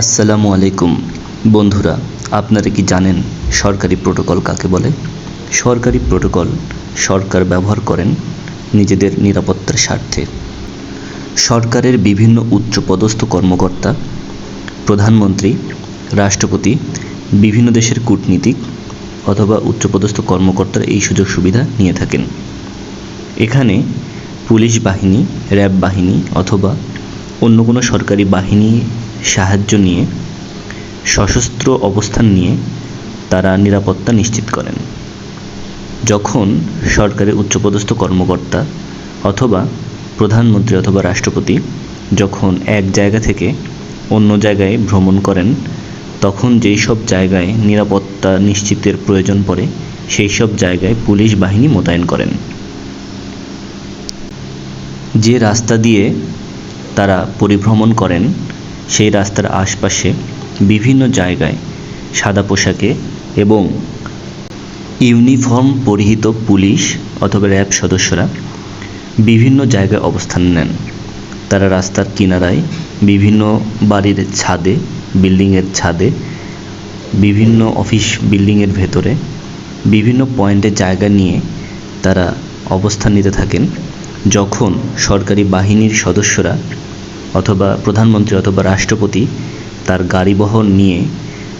আসসালামু আলাইকুম। বন্ধুরা, আপনারা কি জানেন সরকারি প্রোটোকল কাকে বলে? সরকারি প্রোটোকল সরকার ব্যবহার করেন নিজেদের নিরাপত্তার স্বার্থে। সরকারের বিভিন্ন উচ্চপদস্থ কর্মকর্তা, প্রধানমন্ত্রী, রাষ্ট্রপতি, বিভিন্ন দেশের কূটনীতিক অথবা উচ্চপদস্থ কর্মকর্তারা এই সুযোগ সুবিধা নিয়ে থাকেন। এখানে পুলিশ বাহিনী, র্যাব বাহিনী অথবা অন্য কোনো সরকারি বাহিনী সাহায্য নিয়ে, সশস্ত্র অবস্থান নিয়ে তারা নিরাপত্তা নিশ্চিত করেন। যখন সরকারের উচ্চপদস্থ কর্মকর্তা অথবা প্রধানমন্ত্রী অথবা রাষ্ট্রপতি যখন এক জায়গা থেকে অন্য জায়গায় ভ্রমণ করেন, তখন যেই সব জায়গায় নিরাপত্তা নিশ্চিতের প্রয়োজন পড়ে, সেই সব জায়গায় পুলিশ বাহিনী মোতায়েন করেন। যে রাস্তা দিয়ে তারা পরিভ্রমণ করেন সেই রাস্তার আশপাশে বিভিন্ন জায়গায় সাদা পোশাকে এবং ইউনিফর্ম পরিহিত পুলিশ অথবা র্যাব সদস্যরা বিভিন্ন জায়গায় অবস্থান নেন। তারা রাস্তার কিনারায় বিভিন্ন বাড়ির ছাদে, বিল্ডিংয়ের ছাদে, বিভিন্ন অফিস বিল্ডিংয়ের ভেতরে বিভিন্ন পয়েন্টে জায়গা নিয়ে তারা অবস্থান নিতে থাকেন। যখন সরকারি বাহিনীর সদস্যরা অথবা প্রধানমন্ত্রী অথবা রাষ্ট্রপতি তার গাড়িবহর নিয়ে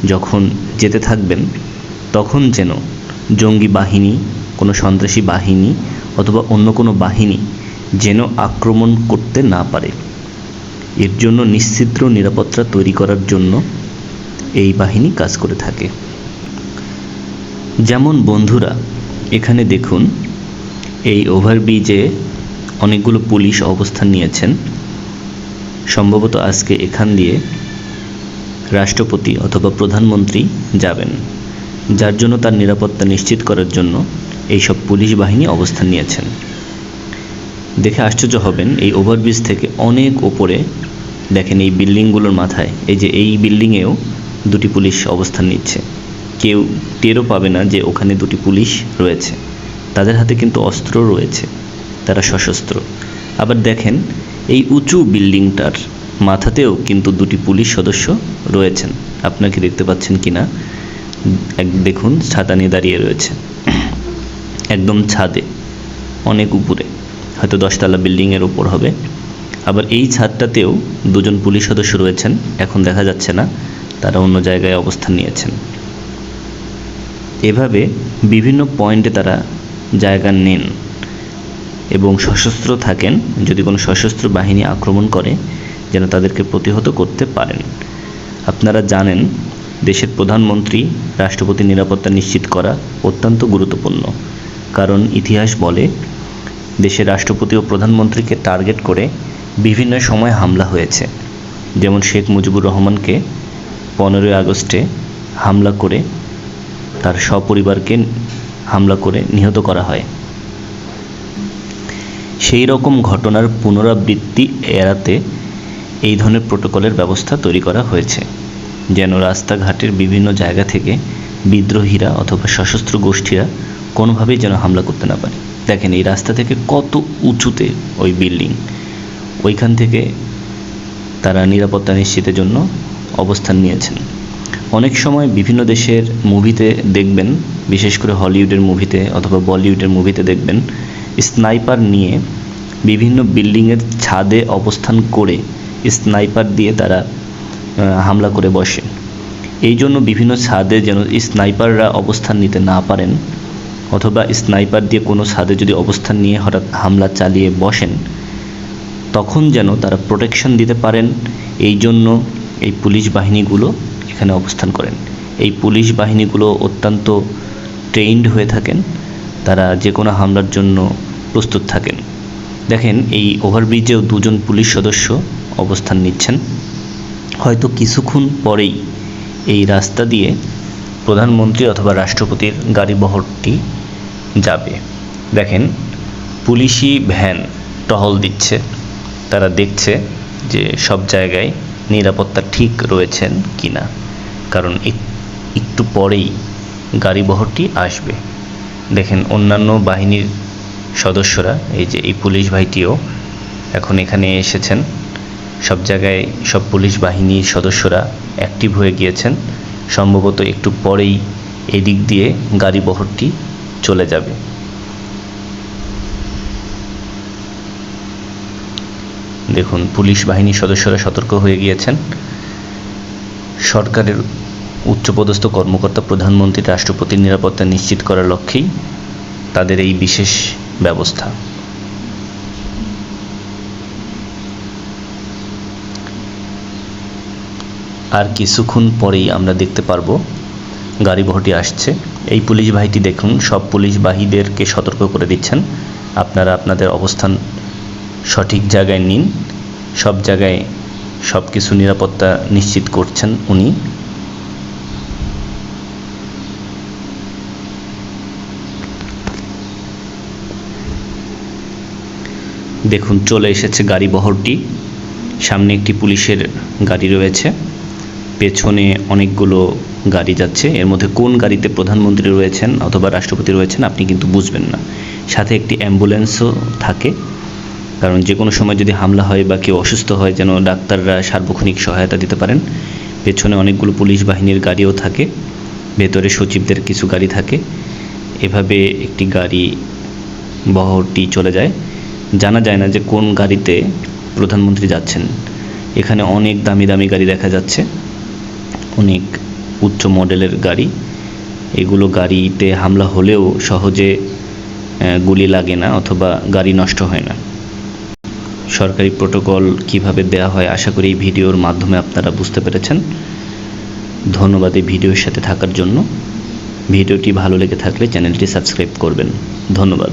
যখন যেতে থাকবেন, তখন যেন জঙ্গি বাহিনী, কোনো সন্ত্রাসী বাহিনী অথবা অন্য কোনো বাহিনী যেন আক্রমণ করতে না পারে। এর জন্য নিশ্চিদ্র নিরাপত্তা তৈরি করার জন্য এই বাহিনী কাজ করে থাকে। যেমন বন্ধুরা, এখানে দেখুন, এই ওভারব্রিজে অনেকগুলো পুলিশ অবস্থান নিয়েছেন। সম্ভবত আজকে এখান দিয়ে রাষ্ট্রপতি অথবা প্রধানমন্ত্রী যাবেন, যার জন্য তার নিরাপত্তা নিশ্চিত করার জন্য এইসব পুলিশ বাহিনী অবস্থান নিয়েছেন। দেখে আশ্চর্য হবেন, এই ওভারব্রিজ থেকে অনেক ওপরে দেখেন এই বিল্ডিংগুলোর মাথায়, এই যে এই বিল্ডিংয়েও দুটি পুলিশ অবস্থান নিচ্ছে। কেউ টেরও পাবে না যে ওখানে দুটি পুলিশ রয়েছে। তাদের হাতে কিন্তু অস্ত্র রয়েছে, তারা সশস্ত্র। আবার দেখেন এই উঁচু বিল্ডিংটার মাথাতেও কিন্তু দুটি পুলিশ সদস্য রয়েছেন। আপনাকে দেখতে পাচ্ছেন কি না এক, দেখুন ছাতা নিয়ে দাঁড়িয়ে রয়েছে। একদম ছাদে, অনেক উপরে। হয়তো দশতলা বিল্ডিংয়ের উপর হবে। আবার এই ছাদটাতেও দুজন পুলিশ সদস্য রয়েছেন। এখন দেখা যাচ্ছে না, তারা অন্য জায়গায় অবস্থান নিয়েছেন। এভাবে বিভিন্ন পয়েন্টে তারা জায়গা নেন। এবং সশস্ত্র থাকেন যদি কোনো সশস্ত্র বাহিনী আক্রমণ করে যেন তাদেরকে প্রতিহত করতে পারেন। আপনারা জানেন, দেশের প্রধানমন্ত্রী রাষ্ট্রপতি নিরাপত্তা নিশ্চিত করা অত্যন্ত গুরুত্বপূর্ণ। কারণ ইতিহাস বলে, দেশের রাষ্ট্রপতি ও প্রধানমন্ত্রীকে টার্গেট করে বিভিন্ন সময় হামলা হয়েছে। যেমন শেখ মুজিবুর রহমানকে পনেরোই আগস্টে হামলা করে তার সপরিবারকে হামলা করে নিহত করা হয়। সেই রকম ঘটনার পুনরাবৃত্তি এড়াতে এই ধরনের প্রোটোকলের ব্যবস্থা তৈরি করা হয়েছে, যেন রাস্তাঘাটের বিভিন্ন জায়গা থেকে বিদ্রোহীরা অথবা সশস্ত্র গোষ্ঠীরা কোনোভাবেই যেন হামলা করতে না পারে। দেখেন, এই রাস্তা থেকে কত উঁচুতে ওই বিল্ডিং, ওইখান থেকে তারা নিরাপত্তা নিশ্চিতের জন্য অবস্থান নিয়েছেন। অনেক সময় বিভিন্ন দেশের মুভিতে দেখবেন, বিশেষ করে হলিউডের মুভিতে অথবা বলিউডের মুভিতে দেখবেন স্নাইপার নিয়ে বিভিন্ন বিল্ডিংয়ের ছাদে অবস্থান করে স্নাইপার দিয়ে তারা হামলা করে বসে। এই জন্য বিভিন্ন ছাদে যেন স্নাইপাররা অবস্থান নিতে না পারেন, অথবা স্নাইপার দিয়ে কোনো ছাদে যদি অবস্থান নিয়ে হঠাৎ হামলা চালিয়ে বসেন, তখন যেন তারা প্রোটেকশন দিতে পারেন। এই জন্য এই পুলিশ বাহিনীগুলো এখানে অবস্থান করেন। এই পুলিশ বাহিনীগুলো অত্যন্ত ট্রেইনড হয়ে থাকেন। তারা যে কোনো হামলার জন্য প্রস্তুত থাকেন। দেখেন, এই ওভারব্রিজেও দুজন পুলিশ সদস্য অবস্থান নিচ্ছেন। হয়তো কিছুক্ষণ পরেই এই রাস্তা দিয়ে প্রধানমন্ত্রী অথবা রাষ্ট্রপতির গাড়ি বহরটি যাবে। দেখেন, পুলিশি ভ্যান টহল দিচ্ছে। তারা দেখছে যে সব জায়গায় নিরাপত্তা ঠিক রয়েছেন কি না কারণ একটু পরেই গাড়ি বহরটি আসবে। দেখেন, অন্যান্য বাহিনীর সদস্যরা, এই যে এই পুলিশ ভাইটিও এখন এখানে এসেছেন। সব জায়গায় সব পুলিশ বাহিনীর সদস্যরা অ্যাক্টিভ হয়ে গিয়েছেন। সম্ভবত একটু পরেই এদিক দিয়ে গাড়ি বহরটি চলে যাবে। দেখুন, পুলিশ বাহিনীর সদস্যরা সতর্ক হয়ে গিয়েছেন। সরকারের উচ্চপদস্থ কর্মকর্তা প্রধানমন্ত্রী রাষ্ট্রপতির নিরাপত্তা নিশ্চিত করার লক্ষ্যেই তাদের এই বিশেষ ব্যবস্থা। আর কিছুক্ষণ পরেই আমরা দেখতে পারব গাড়ি বহরটি আসছে। এই পুলিশ বাহিনী দেখুন, সব পুলিশ বাহিনীদেরকে সতর্ক করে দিচ্ছেন। আপনারা আপনাদের অবস্থান সঠিক জায়গায় নিন। সব জায়গায় সব কিছু নিরাপত্তা নিশ্চিত করছেন উনি। দেখুন, চলে এসেছে গাড়ি বহরটি। সামনে একটি পুলিশের গাড়ি রয়েছে। পেছনে অনেকগুলো গাড়ি যাচ্ছে। এর মধ্যে কোন গাড়িতে প্রধানমন্ত্রী রয়েছেন অথবা রাষ্ট্রপতি রয়েছেন আপনি কিন্তু বুঝবেন না। সাথে একটি অ্যাম্বুলেন্সও থাকে। কারণ যে কোনো সময় যদি হামলা হয় বা কেউ অসুস্থ হয়, যেন ডাক্তাররা সার্বক্ষণিক সহায়তা দিতে পারেন। পেছনে অনেকগুলো পুলিশ বাহিনীর গাড়িও থাকে। ভেতরে সচিবদের কিছু গাড়ি থাকে। এভাবে একটি গাড়ি বহরটি চলে যায়। জানা যায় না যে কোন গাড়িতে প্রধানমন্ত্রী যাচ্ছেন। এখানে অনেক দামি দামি গাড়ি দেখা যাচ্ছে, অনেক উচ্চ মডেলের গাড়ি। এগুলো গাড়িতে হামলা হলেও সহজে গুলি লাগে না অথবা গাড়ি নষ্ট হয় না। সরকারি প্রোটোকল কীভাবে দেওয়া হয় আশা করি এই ভিডিওর মাধ্যমে আপনারা বুঝতে পেরেছেন। ধন্যবাদ এই ভিডিওর সাথে থাকার জন্য। ভিডিওটি ভালো লেগে থাকলে চ্যানেলটি সাবস্ক্রাইব করবেন। ধন্যবাদ।